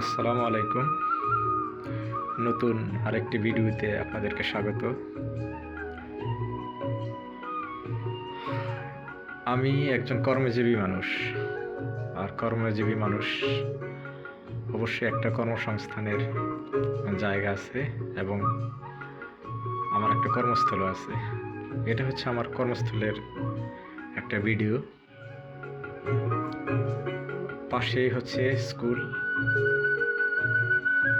আসসালামু আলাইকুম। নতুন আরেকটি ভিডিওতে আপনাদেরকে স্বাগত। আমি একজন কর্মজীবী মানুষ, আর কর্মজীবী মানুষ অবশ্যই একটা কর্মসংস্থানের জায়গা আছে এবং আমার একটা কর্মস্থল আছে। এটা হচ্ছে আমার কর্মস্থলের একটা ভিডিও। পাশেই হচ্ছে স্কুল।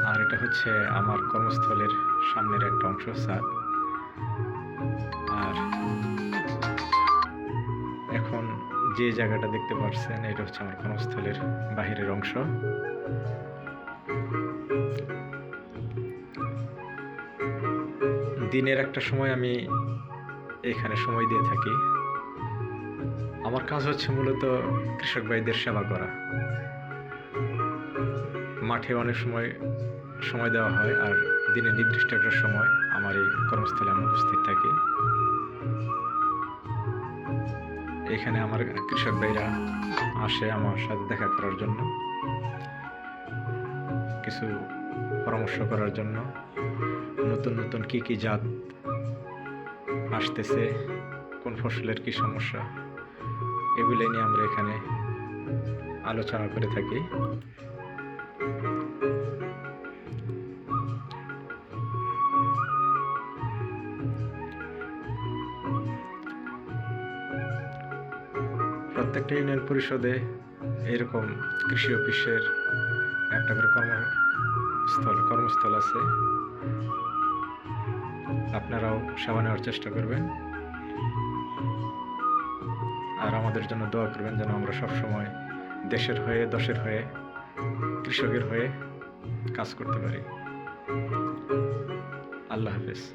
আর এটা হচ্ছে আমার কর্মস্থলের সামনের একটা অংশ, স্যার। আর এখন যে জায়গাটা দেখতে পাচ্ছেন এটা হচ্ছে আমার কর্মস্থলের বাহিরের অংশ। দিনের একটা সময় আমি এখানে সময় দিয়ে থাকি। আমার কাজ হচ্ছে মূলত কৃষক ভাইদের সেবা করা। মাঠে অনেক সময় সময় দেওয়া হয় আর দিনে নির্দিষ্ট একটা সময় আমার এই কর্মস্থলে আমি উপস্থিত থাকি। এখানে আমার কৃষক ভাইরা আসে আমার সাথে দেখা করার জন্য, কিছু পরামর্শ করার জন্য। নতুন নতুন কি কি জাত আসতেছে, কোন ফসলের কি সমস্যা। এগুলো নিয়ে আমরা এখানে আলোচনা করে থাকি। প্রত্যেকটা ইউনিয়ন পরিষদে এরকম কৃষি অফিসের একটা করে কর্মস্থল কর্মস্থল আছে। আপনারাও সেবা নেওয়ার চেষ্টা করবেন। আর আমাদের জন্য দোয়া করবেন যেন আমরা সবসময় দেশের হয়ে, দশের হয়ে, কৃষকের হয়ে কাজ করতে পারি। আল্লাহ হাফেজ।